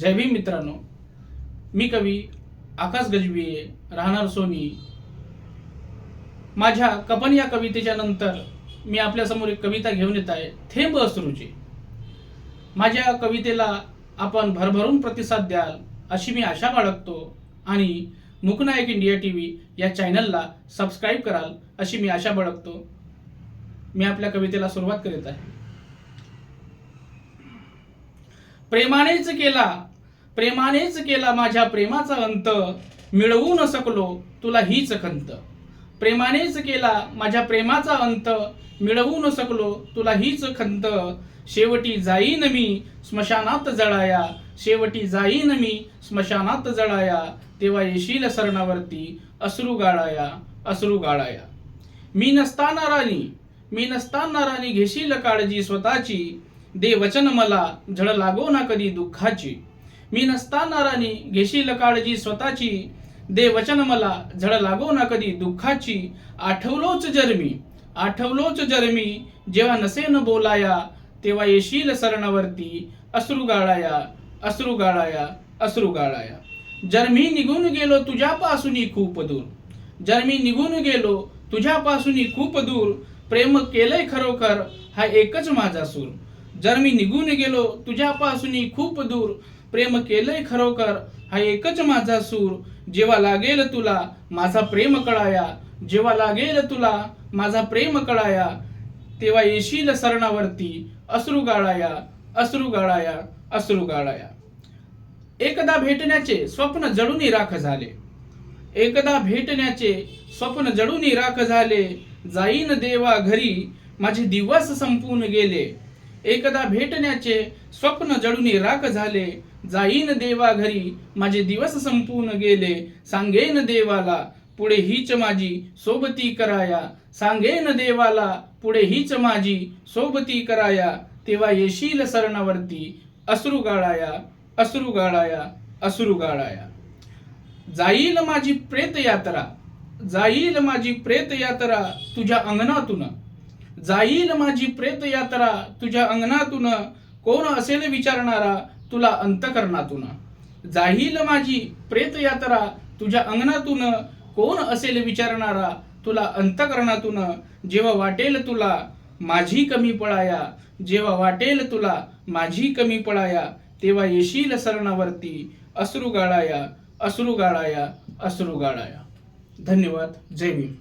जय भीम मित्रांनो. मी कवी आकाश गजबिये राहणार सोनी. माझ्या कपन या कवितेच्या नंतर मी आपल्यासमोर एक कविता घेऊन येत आहे थेंब अश्रूची. माझ्या कवितेला आपण भरभरून प्रतिसाद द्याल अशी मी आशा बाळगतो. आणि मुकनायक इंडिया टी व्ही या चॅनलला सबस्क्राईब कराल अशी मी आशा बाळगतो. मी आपल्या कवितेला सुरुवात करीत आहे. प्रेमानेच केला प्रेमानेच केला माझ्या प्रेमाचा अंत मिळवू न सकलो तुला हीच खंत. प्रेमानेच केला माझ्या प्रेमाचा अंत मिळवू न सकलो तुला हीच खंत. शेवटी जाईन मी स्मशानात जळाया शेवटी जाईन मी स्मशानात जळाया तेव्हा येशील सरणावरती अश्रू गाळाया अश्रू गाळाया. मी नसताना राणी मी नसताना राणी घेशील काळजी स्वतःची. दे वचन मला झळ लागो ना कधी दुःखाची. मी नसताना राणी घेशील काळजी स्वतःची. दे वचन मला झड लागो ना कधी दुःखाची. आठवलोच जर्मी आठवलोच जर्मी जेव्हा नसेन बोलाया तेव्हा येशील सरणावरती अश्रू गाळाया अश्रू गाळाया अश्रू गाळाया. जर मी निघून गेलो तुझ्यापासून खूप दूर. जर मी निघून गेलो तुझ्यापासून खूप दूर. प्रेम केलंय खरोखर हा एकच माझा सूर. जर मी निघून गेलो तुझ्यापासून खूप दूर. प्रेम केलंय खरोखर हा एकच माझा सूर. जेव्हा लागेल तुला माझा प्रेम कळाया जेव्हा लागेल तुला माझा प्रेम कळाया तेव्हा येशील सरणावरती अश्रू गाळाया अश्रू गाळाया अश्रू गाळाया. एकदा भेटण्याचे स्वप्न जळून राख झाले. एकदा भेटण्याचे स्वप्न जळून राख झाले. जाईन देवा घरी माझे दिवस संपून गेले. एकदा भेटण्याचे स्वप्न जळून राख झाले. जाईन देवा घरी माझे दिवस संपून गेले. सांगेन देवाला पुढे हीच माझी सोबती कराया. सांगेन देवाला पुढे हीच माझी सोबती कराया. तेव्हा येशील सरणावरती अश्रू गाळाया अश्रू गाळाया अश्रू गाळाया. जाईल माझी प्रेत यात्रा जाईल माझी प्रेत यात्रा तुझ्या अंगणातून. जाईल माझी प्रेत यात्रा तुझ्या अंगणातून. कोण असेल विचारणारा तुला अंतकरणातून. जाईल माझी प्रेत यात्रा तुझ्या अंगणातून. कोण असेल विचारणारा तुला अंतकरणातून. जेव्हा वाटेल तुला माझी कमी पळाया. जेव्हा वाटेल तुला माझी कमी पळाया. तेव्हा येशील सरणावरती अश्रू गाळाया अश्रू गाळाया अश्रू गाळाया धन्यवाद. जय भीम.